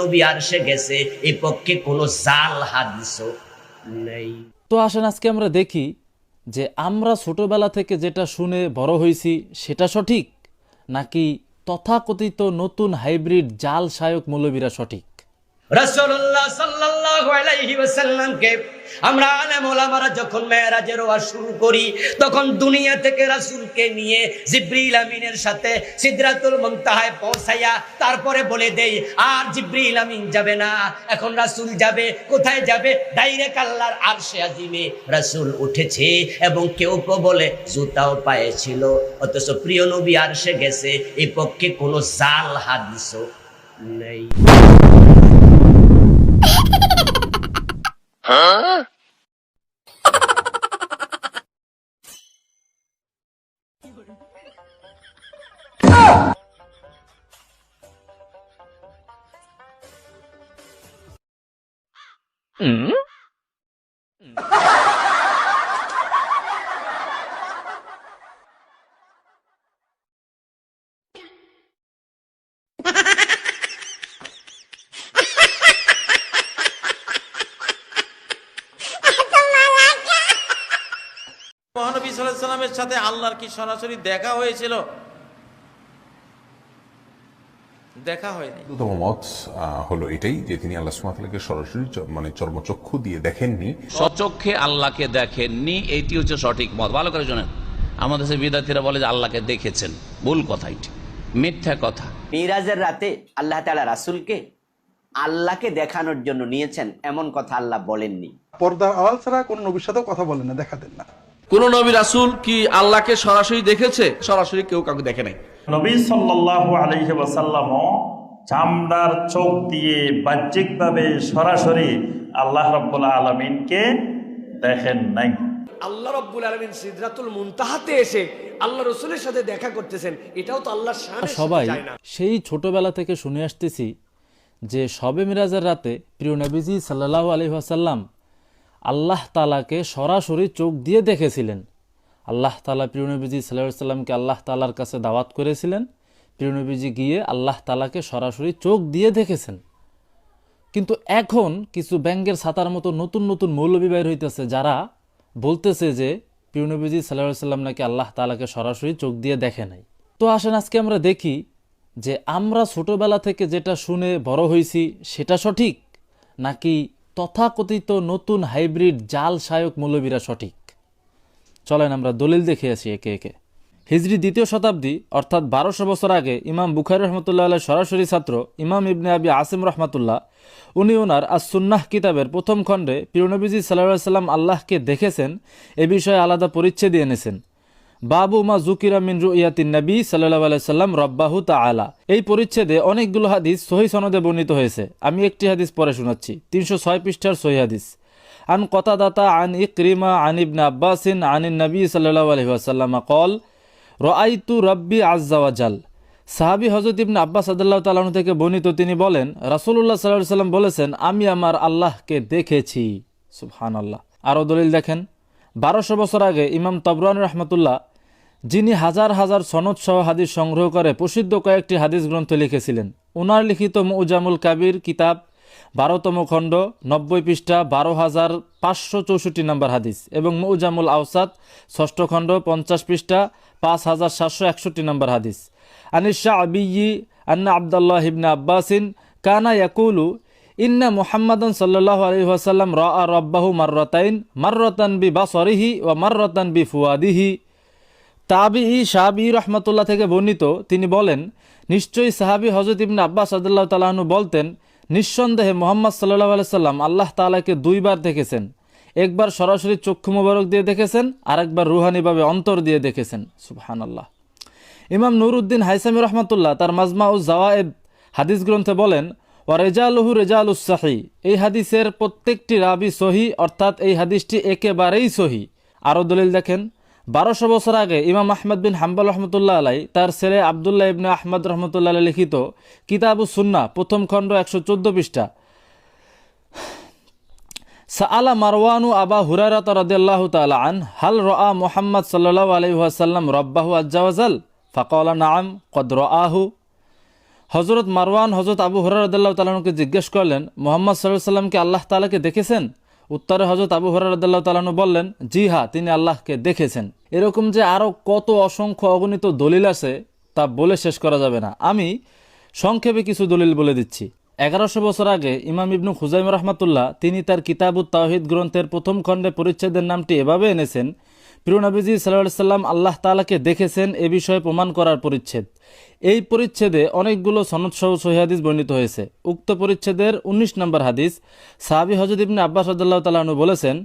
নবী গেছে, এ পক্ষে কোনো জাল হাদিসও নেই। তো আসেন, আজকে আমরা দেখি যে আমরা ছোটবেলা থেকে যেটা শুনে বড় হয়েছি, সেটা সঠিক? নাকি তথাকথিত নতুন হাইব্রিড জাল সায়ক মৌলবীরা সঠিক? আমরা যখন শুরু করি, তখন দুনিয়া থেকে নিয়ে সাথে পৌঁছাইয়া তারপরে বলে দেই, আর জিবরিল আমিন যাবে না, এখন রাসূল যাবে, কোথায় যাবে? ডাইরেক্ট আল্লাহর আরশে আজিমে রাসূল উঠেছে এবং কেউ কেউ বলে, জুতাও পায়ে ছিল। অথচ প্রিয় নবী আরশে গেছে এই পক্ষে কোনো জাল হাদিসও নেই। মহানবী সাল্লামের সাথে আল্লাহর কি সরাসরি দেখা হয়েছিল? দেখা হয়নি। মত হলো এটাই যে তিনি আল্লাহ সরাসরি মানে চর্মচক্ষু দিয়ে দেখেননি। সচক্ষে আল্লাহকে দেখেননি এইটি হচ্ছে সঠিক মত। ভালো করে শোনেন। আমাদের সে বিদ্যার্থীরা বলে যে আল্লাহকে দেখেছেন। ভুল কথা এটি। মিথ্যা কথা। মিরাজের রাতে আল্লাহ তালা রাসুলকে আল্লাহকে দেখানোর জন্য নিয়েছেন এমন কথা আল্লাহ বলেননি। পর্দার আড়াল ছাড়া কোনো নবীর সাথেও কথা বলেন না দেখাতেন না। কোন নবী রাসুল কি আল্লাহকে সরাসরি দেখেছে? সরাসরি কেউ কাউকে দেখে নাই। নবী সাল্লাল্লাহু আলাইহি ওয়াসাল্লামও চামড়ার চোখ দিয়ে বাহ্যিকভাবে সরাসরি আল্লাহ রাব্বুল আলামিনকে দেখেন নাই। আল্লাহ রব্বুল আলমিন সিদরাতুল মুনতাহাতে এসে আল্লাহ রসুলের সাথে দেখা করতেছেন। এটাও তো আল্লাহর শান সবাই সেই ছোটবেলা থেকে শুনে আসতেছি যে শবে মিরাজের রাতে প্রিয় নবীজি সাল্লাহ আলহিহাসাল্লাম আল্লাহ তালাকে সরাসরি চোখ দিয়ে দেখেছিলেন। আল্লাহ তালা প্রিয় নবীজি সাল্লামকে আল্লাহ তালার কাছে দাওয়াত করেছিলেন। প্রিয় নবীজি গিয়ে আল্লাহ তালাকে সরাসরি চোখ দিয়ে দেখেছেন। কিন্তু এখন কিছু ব্যাঙ্গের ছাতার মতো নতুন নতুন মৌলবী বাইর হইতেছে যারা বলতেছে যে প্রিয় নবীজি সাল্লাহ সাল্লাম নাকি আল্লাহ তালাকে সরাসরি চোখ দিয়ে দেখে নাই। তো আসেন আজকে আমরা দেখি যে আমরা ছোটবেলা থেকে যেটা শুনে বড় হয়েছি সেটা সঠিক নাকি তথাকথিত নতুন হাইব্রিড জাল সায়ক মৌলবীরা সঠিক। চলেন আমরা দলিল দেখে আসি একে একে। হিজরি দ্বিতীয় শতাব্দী, অর্থাৎ বারোশো বছর আগে, ইমাম বুখারি রহমতুল্লাহ আল্লাহ সরাসরি ছাত্র ইমাম ইবনে আবি আসিম রহমাতুল্লাহ, উনি ওনার সুন্নাহ কিতাবের প্রথম খণ্ডে পিরনবীজি সাল্লাহ সাল্লাম আল্লাহকে দেখেছেন, এ বিষয়ে আলাদা পরিচ্ছেদ এনেছেন। বাবু মা জুকিরা মিন রুইয়াতিন নবী সাল্লাহ আলাইসাল্লাম রব্বাহু তাআলা। এই পরিচ্ছেদে অনেকগুলো হাদিস সহি সনদে বর্ণিত হয়েছে। আমি একটি হাদিস পরে শোনাচ্ছি। তিনশো ছয় পৃষ্ঠার সহি হাদিস। আন কতাদাতা আন ইকরিমা আন ইবনে আব্বাসিন আনিন নবী সাল্লাহ আলহি আসাল্লাম কল, রআইতু রব্বি আজ্জাওয়াজাল সাহাবি হজরত ইবনে আব্বাস আদাল্লাহ তালাহ থেকে বর্ণিত তিনি বলেন, রাসূলুল্লাহ সাল্লাহ সাল্লাম বলেছেন, আমি আমার আল্লাহকে দেখেছি। সুবহান আল্লাহ আরও দলিল দেখেন। বারোশো বছর আগে ইমাম তবরান রহমতুল্লাহ যিনি হাজার হাজার সনদ সহ হাদিস সংগ্রহ করে প্রসিদ্ধ কয়েকটি হাদিস গ্রন্থ লিখেছিলেন। ওনার লিখিত মুজামুল কাবির কিতাব, বারোতম খণ্ড, নব্বই পৃষ্ঠা, বারো হাজার পাঁচশো চৌষট্টি নম্বর হাদিস এবং মুজামুল আওসাদ ষষ্ঠ খণ্ড, পঞ্চাশ পৃষ্ঠা, পাঁচ হাজার সাতশো একষট্টি নম্বর হাদিস। আনিশা আবিয়ি আন্না আবদুল্লাহ ইবনে আব্বাসিন কানা ইয়াকুলু, ইন্না মুহাম্মাদন সাল্লাহ আলহি ওয়াসাল্লাম রব্বাহু মার্রতাইন, মার্রতান বি বা সরিহি ও মার্রতান বি ফুয়াদিহি। তাবি সাহাবি রহমতুল্লাহ থেকে বর্ণিত, তিনি বলেন, নিশ্চয়ই সাহাবি হজরত ইবনে আব্বাস আদুল্লাহ তালাহনু বলতেন, নিঃসন্দেহে মোহাম্মদ সাল্লাহ আলাইসাল্লাম আল্লাহ তালাকে দুইবার দেখেছেন। একবার সরাসরি চক্ষু মোবারক দিয়ে দেখেছেন, আরেকবার রুহানিভাবে অন্তর দিয়ে দেখেছেন। সুবহান আল্লাহ ইমাম নুরুদ্দিন হাইসামি রহমতুল্লাহ তার মাজমা উ জাওয়ায়েদ হাদিস গ্রন্থে বলেন ও রেজালুহু রেজাল উসাহি এই হাদিসের প্রত্যেকটি রাবি সহি, অর্থাৎ এই হাদিসটি একেবারেই সহি। আরও দলিল দেখেন বারোশো বছর আগে ইমাম আহমদ বিন হাম্বাল রহমতুল্লাহ আলাই, তার ছেলে আবদুল্লাহ ইবনে আহমদ রহমতুল্লাহ আলাই লিখিত কিতাবু সুন্না প্রথম খণ্ড একশো চোদ্দ পৃষ্ঠা। সাআলা মারওয়ানু আবা হুরারাত রাদিয়াল্লাহু তাআলা আন, হাল রাআ মুহাম্মদ সাল্লাল্লাহু আলাইহি ওয়াসাল্লাম রাব্বাহু আজ্জা ওয়াজাল ফাকালা নাআম, কদ রাআহু। হজরত মারওয়ান হজরত আবু হরারদাল্লাহ তালানুকে জিজ্ঞেস করলেন, মোহাম্মদ সাল্লাহ সাল্লামকে আল্লাহ তালাকে দেখেছেন? উত্তরে হজরত আবু হরারদাল্লাহ তালানু বললেন, জি হা তিনি আল্লাহকে দেখেছেন। এরকম যে আরও কত অসংখ্য অগণিত দলিল আছে, তা বলে শেষ করা যাবে না। আমি সংক্ষেপে কিছু দলিল বলে দিচ্ছি। এগারোশো বছর আগে ইমাম ইবনু খুজাইম রহমাতুল্লাহ তিনি তার কিতাবুত তাওহিদ গ্রন্থের প্রথম খণ্ডে পরিচ্ছেদের নামটি এভাবে এনেছেন প্রিয়নবীজি সাল্লাহ সাল্লাম আল্লাহ তালাকে দেখেছেন এ বিষয়ে প্রমাণ করার পরিচ্ছেদ। এই পরিচ্ছেদে অনেকগুলো সনদসহ সহিহাদিস বর্ণিত হয়েছে। উক্ত পরিচ্ছেদের ১৯ নম্বর হাদিস, সাহাবি হজরত ইবনে আব্বাস রদাল্লাহ তালাহনু বলেছেন,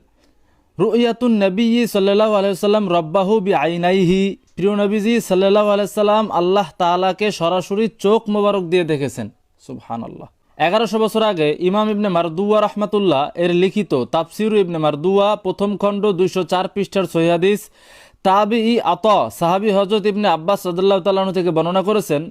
রুইয়াতুন নবী সাল্লাহ আলাইসাল্লাম রব্বাহু বি আইনাইহি প্রিয় নবীজি সাল্লাহ আলাইসাল্লাম আল্লাহ তালাকে সরাসরি চোখ মোবারক দিয়ে দেখেছেন। সুবহান আল্লাহ এগারোশো বছর আগে ইমাম ইবনে মারদুয়া রহমাতুল্লাহ এর লিখিত তাফসির ইবনে মারদুয়া প্রথম খণ্ড দুইশো চার পৃষ্ঠার সহিহাদিস তাবি ই আত, সাহাবি হজরত ইবনে আব্বাস সদুল্লাহ তাল্লাহ্ন থেকে বর্ণনা করেছেন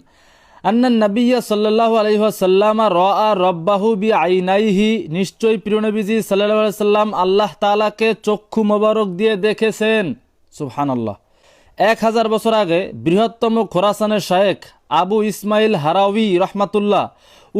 আন্নান নবিয়া সাল্লাহ আলহিহাসাল্লামা র আ রব্বাহু বি আইনাইহি নিশ্চয়ই প্রিয়নবীজি সাল্লাহ সাল্লাম আল্লাহ তালাকে চক্ষু মোবারক দিয়ে দেখেছেন। সুবহান আল্লাহ এক হাজার বছর আগে বৃহত্তম খোরাসানের শায়েখ আবু ইসমাইল হারাউি রহমাতুল্লাহ।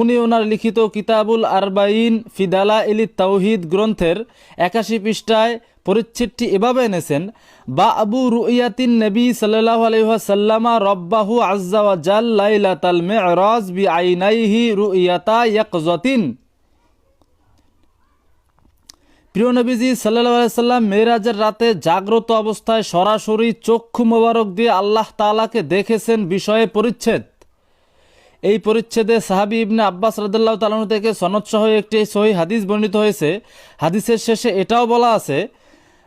উনি ওনার লিখিত কিতাবুল আরবাইন ফিদালা ইলি তাওহিদ গ্রন্থের একাশি পৃষ্ঠায় পরিচ্ছেদটি এভাবে এনেছেন, বা আবু রুইয়াতিন নবী সাল্লাহ আলহাসাল্লামা রব্বাহু আজ্জাওয়া জাল লাইলাতাল মেরাজ বি আইনাইহি রুইয়াতা ইয়াকজতিন। প্রিয় নবীজি সাল্লাহ সাল্লাম মেয়েরাজের রাতে জাগ্রত অবস্থায় সরাসরি চক্ষু মোবারক দিয়ে আল্লাহ তালাকে দেখেছেন বিষয়ে পরিচ্ছেদ। এই পরিচ্ছেদে সাহাবি ইবনে আব্বাস রাদাল্লাহ তালানু থেকে সনৎসহ একটি সহি হাদিস বর্ণিত হয়েছে। হাদিসের শেষে এটাও বলা আছে,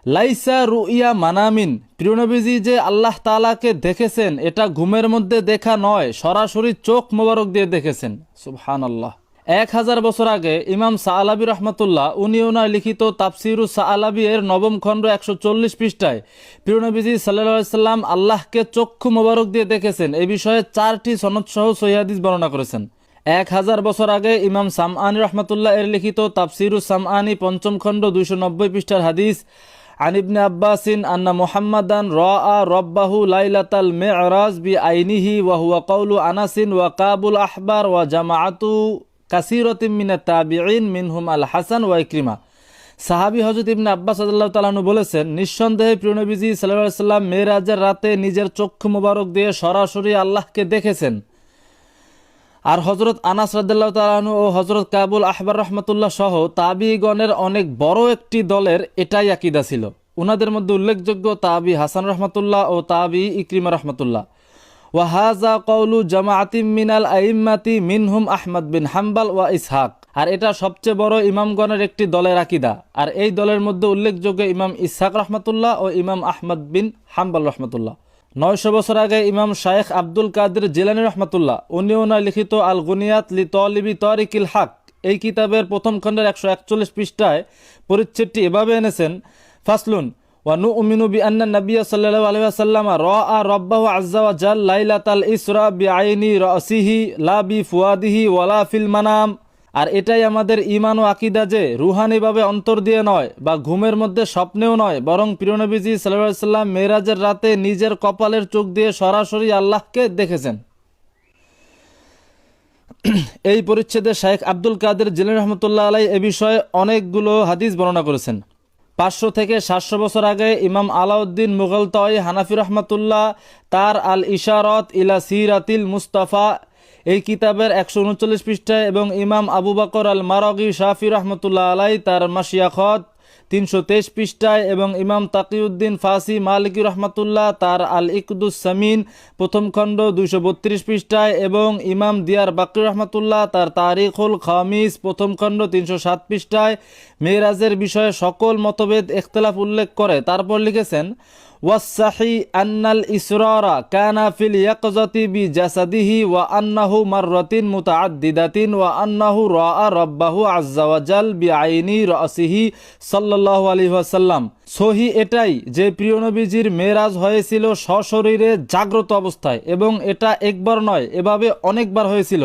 লাইসা রুইয়া মানামিন। প্রিয়নবীজি যে আল্লাহ তালাকে দেখেছেন, এটা ঘুমের মধ্যে দেখা নয়, সরাসরি চোখ মোবারক দিয়ে দেখেছেন। সুবহান আল্লাহ এক হাজার বছর আগে ইমাম সাআলাবি রহমতুল্লাহ, উনি লিখিত তাফসিরু সাআলাবি এর নবম খণ্ড একশো চল্লিশ পৃষ্ঠায় প্রিয়নবীজি সাল্লাহ সাল্লাম আল্লাহকে চক্ষু মোবারক দিয়ে দেখেছেন। এই বিষয়ে চারটি সনদসহ সহিহাদিস বর্ণনা করেছেন। এক হাজার বছর আগে ইমাম সামআনি রহমতুল্লাহ এর লিখিত তাফসিরু সামআনি পঞ্চম খণ্ড দুইশো নব্বই পৃষ্ঠার হাদিস আনিবনে আব্বাসিন আন্না মোহাম্মদান র আ রব্বাহু লাইলাতাল মেরাজ বি আইনিহি ওয়াহুয়া কৌলু আনাসিন ওয়া কাবুল আহবার ওয়া জামাআতু কাসিরতিম মিনা তাবিঈন মিনহুম আল হাসান ওয়া ইক্রিমা। সাহাবি হজরত ইবনে আব্বাস আল্লাহ তালানু বলেছেন, নিঃসন্দেহে প্রিয়নবীজি সাল্লাহ সাল্লাম মেয়েরাজের রাতে নিজের চক্ষু মোবারক দিয়ে সরাসরি আল্লাহকে দেখেছেন। আর হজরত আনাস রাদ্দাল্লাহ তালানু ও হজরত কাবুল আহবার রহমতুল্লাহ সহ তাবিগণের অনেক বড় একটি দলের এটাই আকিদা ছিল। উনাদের মধ্যে উল্লেখযোগ্য তাবি হাসান রহমতুল্লাহ ও তাবি ইক্রিমা রহমতুল্লাহ। ওয়াহাজা কৌলু জামাআতিম মিনাল আইম্মাতি মিনহুম আহমদ বিন হাম্বাল ওয়া ইসহাক। আর এটা সবচেয়ে বড় ইমামগণের একটি দলের আকিদা। আর এই দলের মধ্যে উল্লেখযোগ্য ইমাম ইসহাক রহমতুল্লাহ ও ইমাম আহমদ বিন হাম্বাল রহমতুল্লাহ। নয়শো বছর আগে ইমাম শায়েখ আব্দুল কাদের জিলানি রহমতুল্লাহ উনি ওনার লিখিত আল গুনিয়াত লি তলিবি তরিকিল হাক, এই কিতাবের প্রথম খণ্ডের একশো একচল্লিশ পৃষ্ঠায় পরিচ্ছেদটি এভাবে এনেছেন, ফাসলুন ওয়ানু উমিনু বি আন্না নবিয়া সাল্লাহ আলহাম র আ রব্বাহ আজ্জাওয়া জাল লাইলাতাল ইসরা বি আইনি রসিহি লা বি ফুয়াদিহি ওয়ালা আর এটাই আমাদের ইমান ও আকিদা যে রুহানিভাবে অন্তর দিয়ে নয় বা ঘুমের মধ্যে স্বপ্নেও নয়, বরং প্রিয়নবীজি সাল্লাম মেয়েরাজের রাতে নিজের কপালের চোখ দিয়ে সরাসরি আল্লাহকে দেখেছেন। এই পরিচ্ছেদে শেখ আব্দুল কাদের জিলেন রহমতুল্লাহ আলাই এ বিষয়ে অনেকগুলো হাদিস বর্ণনা করেছেন। পাঁচশো থেকে সাতশো বছর আগে ইমাম আলাউদ্দিন মুঘল তয় হানাফি রহমতুল্লাহ তার আল ইশারত ইলা সিরাতিল মুস্তাফা এই কিতাবের একশো উনচল্লিশ পৃষ্ঠায় এবং ইমাম আবু বাকর আল মারগি শাফি রহমতুল্লাহ আলাই তার মাসিয়াখত তিনশো তেইশ পৃষ্ঠায় এবং ইমাম তাকিউদ্দিন ফাসি, মালিকি রহমাতুল্লাহ, তার আল ইকদুস সামিন, প্রথম খণ্ড দুইশো বত্রিশ পৃষ্ঠায় এবং ইমাম দিয়ার বাকির রহমাতুল্লাহ, তার তারিখুল খামিস, প্রথম খণ্ড তিনশো সাত পৃষ্ঠায়। মেয়েরাজের বিষয়ে সকল মতভেদ, এখতলাফ উল্লেখ করে। তারপর লিখেছেন ওয়াসাহি আন্নাল ইসরারা কানা ইয়াকজাতি বি জাসাদিহি ওয়া আন্নাহু মাররাতিন মুতাআদ্দিদাতিন ওয়া আন্নাহু রাআ রাব্বাহু আজ্জা ওয়া জাল বি আইনি রাসিহি সাল্লাল্লাহু আলাইহি ওয়াসাল্লাম। সহি এটাই যে প্রিয় নবীজির মেরাজ হয়েছিল সশরীরে জাগ্রত অবস্থায় এবং এটা একবার নয়, এভাবে অনেকবার হয়েছিল।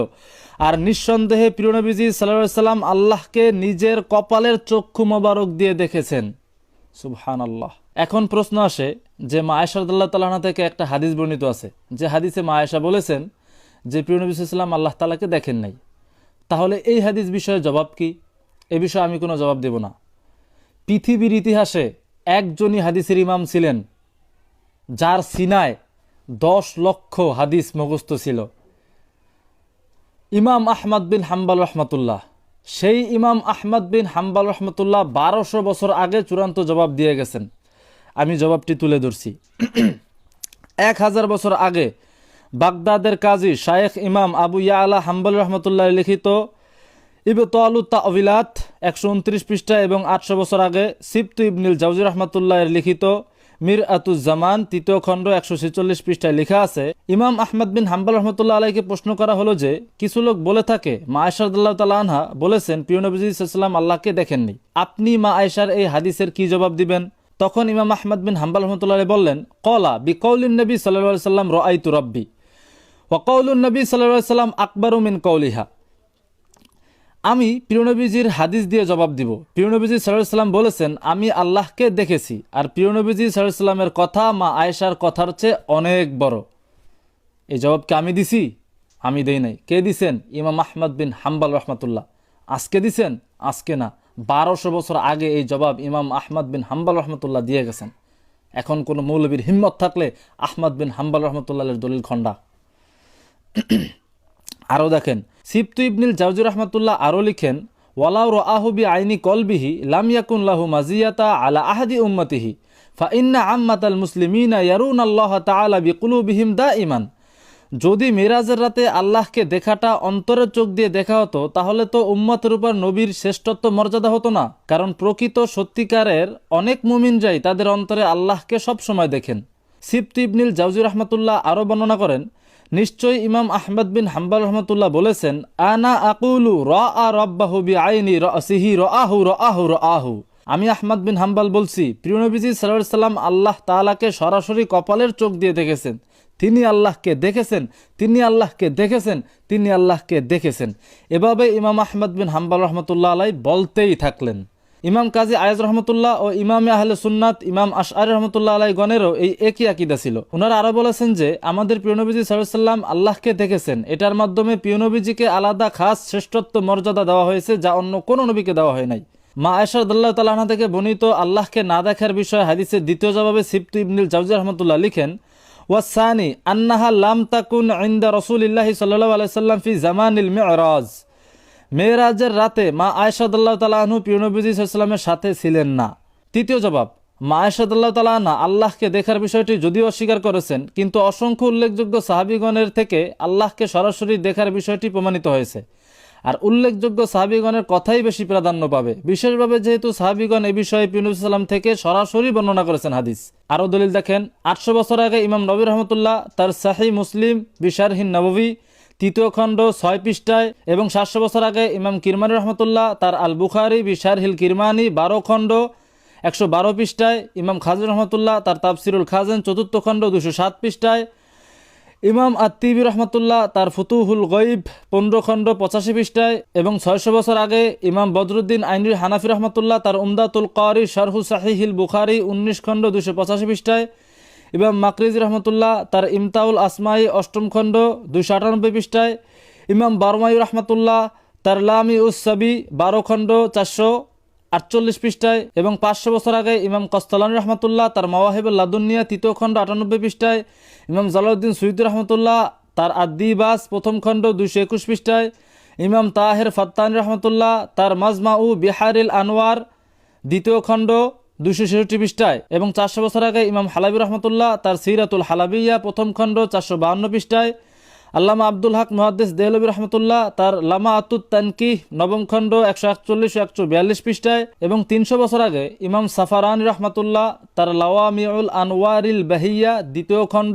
আর নিঃসন্দেহে প্রিয় নবীজি সাল্লাল্লাহু সাল্লাম আল্লাহকে নিজের কপালের চক্ষু মোবারক দিয়ে দেখেছেন। সুবহান আল্লাহ এখন প্রশ্ন আসে যে মা আয়সারদুল্লাহ তালানা থেকে একটা হাদিস বর্ণিত আছে। যে হাদিসে মা আয়সা বলেছেন যে, প্রিয় সাল্লাম আল্লাহ তালাকে দেখেন নাই। তাহলে এই হাদিস বিষয়ে জবাব কি? এ বিষয়ে আমি কোনো জবাব দেব না। পৃথিবীর ইতিহাসে একজনই হাদিসের ইমাম ছিলেন, যার সিনায় দশ লক্ষ হাদিস মুখস্থ ছিল। ইমাম আহমদ বিন হাম্বাল রহমতুল্লাহ। সেই ইমাম আহমদ বিন হাম্বাল রহমতুল্লাহ বারোশো বছর আগে চূড়ান্ত জবাব দিয়ে গেছেন। আমি জবাবটি তুলে ধরছি। এক হাজার বছর আগে বাগদাদের কাজী শায়েখ ইমাম আবু ইয়ালা হাম্বাল রহমতুল্লাহ লিখিত ইবতালু তাবিলাত একশো উনত্রিশ পৃষ্ঠা এবং আটশো বছর আগে সিপ্তু ইবনুল জাউজি রহমতুল্লাহের লিখিত মির আতুজ্জামান তৃতীয় খণ্ড একশো ছেচল্লিশ পৃষ্ঠায় লেখা আছে, ইমাম আহমদ বিন হাম্বাল রহমতুল্লাহ আলাইকে প্রশ্ন করা হলো যে, কিছু লোক বলে থাকে, মা আয়সারদুল্লাহ তালা আনহা বলেছেন, প্রিয় নবীজি আল্লাহকে দেখেননি। আপনি মা আয়সার এই হাদিসের কি জবাব দিবেন? তখন ইমাম আহমদ বিন হাম্বাল রহমতুল্লাহ বললেন, কলা বিকৌলিন নবী সাল্লাহ সাল্লাম রআইতু রব্বি ওয়াকৌলুন নবী সাল্লাহ সাল্লাম আকবরু মিন কৌলিহা। আমি প্রিয়নবীজির হাদিস দিয়ে জবাব দিব। প্রিয়নবীজি সাল্লাম বলেছেন, আমি আল্লাহকে দেখেছি। আর প্রিয়নবীজি সাল্লামের কথা মা আয়েশার কথার চেয়ে অনেক বড়। এই জবাবকে আমি দিছি? আমি দেই নাই। কে দিছেন? ইমাম আহমদ বিন হাম্বাল রহমতুল্লাহ। আজকে দিছেন? আজকে না। বারোশো বছর আগে এই জবাব ইমাম আহমদ বিন হাম্বাল রহমতুল্লাহ দিয়ে গেছেন। এখন কোনো মৌলবীর হিম্মত থাকলে আহমদ বিন হাম্বাল রহমতুল্লাহের দলিল খণ্ডা। আরও দেখেন সিপ্তু ইবনিল জাউজুর রহমতুল্লাহ আরও লিখেন, ওয়ালাউ রাহুবি আইনি কলবিহি লাম ইয়াকুন লাহু মাজিয়াতা আলা আহাদি উম্মতিহি, ফা ইন্না আম্মাতাল মুসলিমিনা ইয়ারুন আল্লাহ তাআলা বিকুলুবিহিম দাঈমান। যদি মিরাজের রাতে আল্লাহকে দেখাটা অন্তরের চোখ দিয়ে দেখা হতো, তাহলে তো উম্মতের উপর নবীর শ্রেষ্ঠত্ব মর্যাদা হতো না, কারণ প্রকৃত সত্যিকারের অনেক মুমিনরাই তাদের অন্তরে আল্লাহকে সব সময় দেখেন। সিপ্তি ইবনিল জাউজি রহমতুল্লাহ আরও বর্ণনা করেন নিশ্চয়ই ইমাম আহমদ বিন হাম্বাল রহমতুল্লাহ বলেছেন, আনা আকুলু র আ রব্বাহু বি আইনি র সিহি র আহু র আহু র আহু আমি আহমদ বিন হাম্বাল বলছি প্রিয়নবীজি সাল্লাহ সাল্লাম আল্লাহ তাআলাকে সরাসরি কপালের চোখ দিয়ে দেখেছেন। তিনি আল্লাহকে দেখেছেন, তিনি আল্লাহকে দেখেছেন, তিনি আল্লাহকে দেখেছেন। এভাবে ইমাম আহমদ বিন হাম্বাল রহমতুল্লাহ আলাই বলতেই থাকলেন। ইমাম কাজী আয়াজ রহমতুল্লাহ ও ইমাম আহলে সুন্নাত, ইমাম আশআর রহমতুল্লাহ আলাই গণেরও এই একই আকিদা ছিল। ওনারা আরও বলেছেন যে, আমাদের প্রিয়নবীজি সাল্লাম আল্লাহকে দেখেছেন। এটার মাধ্যমে প্রিয়নবীজিকে আলাদা খাস শ্রেষ্ঠত্ব, মর্যাদা দেওয়া হয়েছে যা অন্য কোনো নবীকে দেওয়া হয় নাই। মা আয়সাদুল্লাহ তালাহা থেকে বর্ণিত আল্লাহকে না দেখার বিষয়ে হাদিসের দ্বিতীয় জবাবে সিপ্তু ইবনুল জাউজি রহমতুল্লাহ লিখেন ওয়াসানি আন্নাহা লাম তাকুন ইন্দা রসুলিল্লাহ সাল্লাহ আলাইসাল্লাম ফি জামানিল মেয়রাজ মেয়েরাজের রাতে মা আয়সাদুল্লাহ তালাহনু সাল্লামের সাথে ছিলেন না। তৃতীয় জবাব, মা আয়সাদুল্লাহ তালাহনা আল্লাহকে দেখার বিষয়টি যদিও অস্বীকার করেছেন, কিন্তু অসংখ্য উল্লেখযোগ্য সাহাবিগণের থেকে আল্লাহকে সরাসরি দেখার বিষয়টি প্রমাণিত হয়েছে। আর উল্লেখযোগ্য সাহাবিগণের কথাই বেশি প্রাধান্য পাবে। বিশেষভাবে যেহেতু সাহাবিগণ এ বিষয়ে পিনুস সাল্লাম থেকে সরাসরি বর্ণনা করেছেন হাদিস। আরও দলিল দেখেন, আটশো বছর আগে ইমাম নবী রহমতুল্লাহ তার সাহি মুসলিম বিশারহীন নবী তৃতীয় খণ্ড ছয় পৃষ্ঠায় এবং সাতশো বছর আগে ইমাম কিরমানি রহমতুল্লাহ, তার আল বুখারি বিশার হিল কিরমানি বারো খণ্ড, একশো বারো পৃষ্ঠায়, ইমাম খাজির রহমতুল্লাহ, তার তাফসিরুল খাজেন, চতুর্থ খণ্ড, দুশো সাত পৃষ্ঠায়, ইমাম আত্তিবি রহমতুল্লাহ, তার ফুতুহুল গইব পনেরো খণ্ড, পঁচাশি পৃষ্ঠায়, এবং ছয়শো বছর আগে ইমাম বদরুদ্দিন আইনুল হানাফি রহমতুল্লাহ, তার উমদাতুল কারি, শারহু সাহিহিল বুখারি উনিশ খণ্ড, দুশো পঁচাশি পৃষ্ঠায় ইমাম মাকরিজ রহমতুল্লাহ, তার ইমতাউল আসমাই অষ্টম খণ্ড দুশো আটানব্বই পৃষ্ঠায়। ইমাম বারমাই রহমতুল্লাহ, তার লামি উসাবি বারো খণ্ড, চারশো আটচল্লিশ পৃষ্ঠায়। এবং পাঁচশো বছর আগে ইমাম কস্তলানী রহমতুল্লাহ, তার মাওয়াহিবুল লাদুনিয়া, তৃতীয় খণ্ড আটানব্বই পৃষ্ঠায়। ইমাম জালাউদ্দিন সুইদুর রহমতুল্লাহ, তার আদিবাস প্রথম খণ্ড, দুইশো একুশ পৃষ্ঠায়। ইমাম তাহের ফাত্তানি রহমতুল্লাহ, তার মাজমা উ বিহারিল আনোয়ার দ্বিতীয় খণ্ড দুইশো ছেষট্টি পৃষ্ঠায় এবং চারশো বছর আগে ইমাম হালাবি রহমতুল্লাহ তার সিরাতুল হালাবিয়া প্রথম খণ্ড চারশো বাহান্ন পৃষ্ঠায়, আল্লামা আব্দুল হক মহাদ্দেস দেহলবী রহমতুল্লাহ তার লামা আতুত তানকি নবম খণ্ড একশো একচল্লিশ একশো বিয়াল্লিশ পৃষ্ঠায় এবং তিনশো বছর আগে ইমাম সাফারানি রহমতুল্লাহ তার লাওয়ামিউল আনওয়ারিল বাহিয়া দ্বিতীয় খণ্ড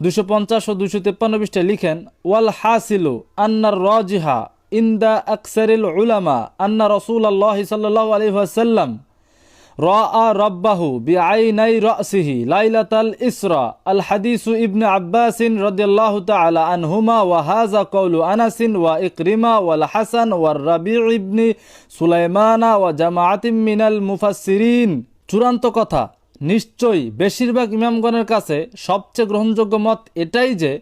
দুশো পঞ্চাশ ও দুশো তেপ্পান্ন পৃষ্ঠায় লিখেন, ওয়াল হাসিলু আন্নার রজিহা ইন্দা আকসারিল উলামা আন্না রসুল আল্লাহ সাল্লাহ আলহি ওয়াসাল্লাম রাআ রব্বাহু বিআইনাই রাসিহি লাইলাতাল ইসরা, আল হাদিসু ইবনে আব্বাসিন রাদিয়াল্লাহু তাআলা আনহুমা ওয়া হাযা কওলু আনাসিন ওয়া ইকরিমা ওয়াল হাসান ওয়ার রাবি' ইবনে সুলাইমানা ওয়া জামাআতিম মিনাল মুফাসসিরিন। চূড়ান্ত কথা, নিশ্চয়ই বেশিরভাগ ইমামগণের কাছে সবচেয়ে গ্রহণযোগ্য মত এটাই যে,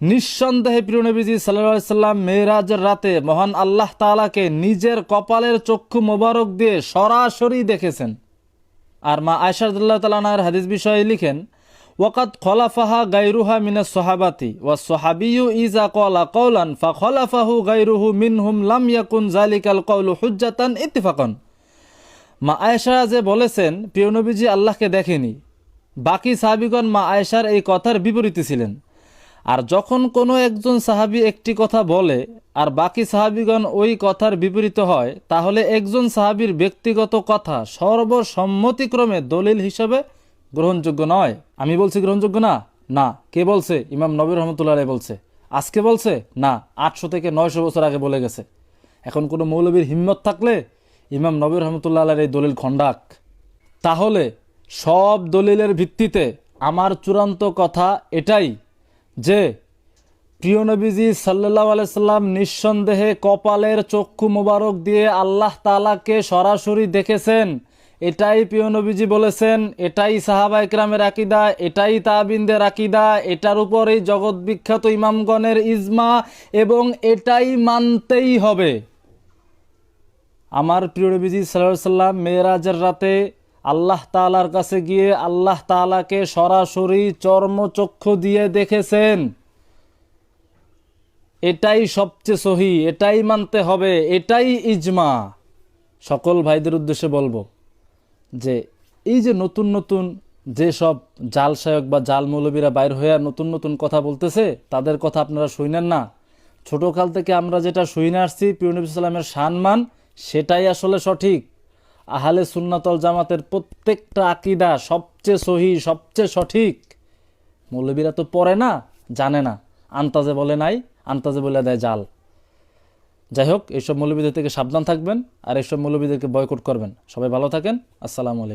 নিঃসন্দেহে প্রিয় নবীজি সাল্লাহ সাল্লাম মেয়েরাজের রাতে মহান আল্লাহ তাআলাকে নিজের কপালের চক্ষু মোবারক দিয়ে সরাসরি দেখেছেন। আর মা আয়সাদুল্লাহ তালানার হাদিস বিষয়ে লিখেন ওয়াকাত খলাফাহা গাইরুহা মিনা সোহাবাতি ওয়া সোহাবিয়ু ইজা কলা কৌলান ফা খলাফাহু গাইরুহু মিনহুম লাম ইয়াকুন জালিকাল কৌলু হুজ্জাতান ইত্তিফাকন। মা আয়েশা যে বলেছেন প্রিয়নবীজি আল্লাহকে দেখেনি। বাকি সাহাবিগণ মা আয়েশার এই কথার বিপরীতে ছিলেন। আর যখন কোনো একজন সাহাবি একটি কথা বলে, আর বাকি সাহাবিগণ ওই কথার বিপরীত হয়, তাহলে একজন সাহাবির ব্যক্তিগত কথা সর্বসম্মতিক্রমে দলিল হিসাবে গ্রহণযোগ্য নয়। আমি বলছি গ্রহণযোগ্য না? না। কে বলছে? ইমাম নবীর রহমতুল্লাহ বলছে। আজকে বলছে? না। আটশো থেকে নয়শো বছর আগে বলে গেছে। এখন কোনো মৌলবীর হিম্মত থাকলে ইমাম নবীর রহমতুল্লাহ আলাইহির এই দলিল খণ্ডাক। তাহলে সব দলিলের ভিত্তিতে আমার চূড়ান্ত কথা এটাই যে, প্রিয় নবীজি সাল্লাহ আলাইসাল্লাম নিঃসন্দেহে কপালের চক্ষু মোবারক দিয়ে আল্লাহ তালাকে সরাসরি দেখেছেন। এটাই প্রিয় নবীজি বলেছেন, এটাই সাহাবা ইকরামের আকিদা, এটাই তাবিনদের আকিদা, এটার উপরেই জগৎ বিখ্যাত ইমামগণের ইজমা এবং এটাই মানতেই হবে। আমার প্রিয় নবীজি সাল্লাহ সাল্লাম মেয়েরাজের রাতে আল্লাহ তালার কাছে গিয়ে আল্লাহ তালাকে সরাসরি চর্মচক্ষু দিয়ে দেখেছেন। এটাই সবচেয়ে সহি, এটাই মানতে হবে, এটাই ইজমা। সকল ভাইদের উদ্দেশ্যে বলব যে, এই যে নতুন নতুন যেসব জাল সায়ক বা জাল মৌলবীরা বাইর হয়ে নতুন নতুন কথা বলতেছে, তাদের কথা আপনারা শুনেন না। ছোটোকাল থেকে আমরা যেটা শুনে আসছি পিউ নবী সাল্লামের সম্মান, সেটাই আসলে সঠিক। আহলে সুন্নাতল জামাতের প্রত্যেকটা আকিদা সবচেয়ে সহি, সবচেয়ে সঠিক। মৌলবীরা তো পড়ে না, জানে না। আন্তাজে বলে নাই, আন্তাজে বলে দেয় জাল। যাই হোক, এইসব মৌলবীদের থেকে সাবধান থাকবেন আর এইসব মৌলবীদেরকে বয়কট করবেন। সবাই ভালো থাকেন, আসসালামু আলাইকুম।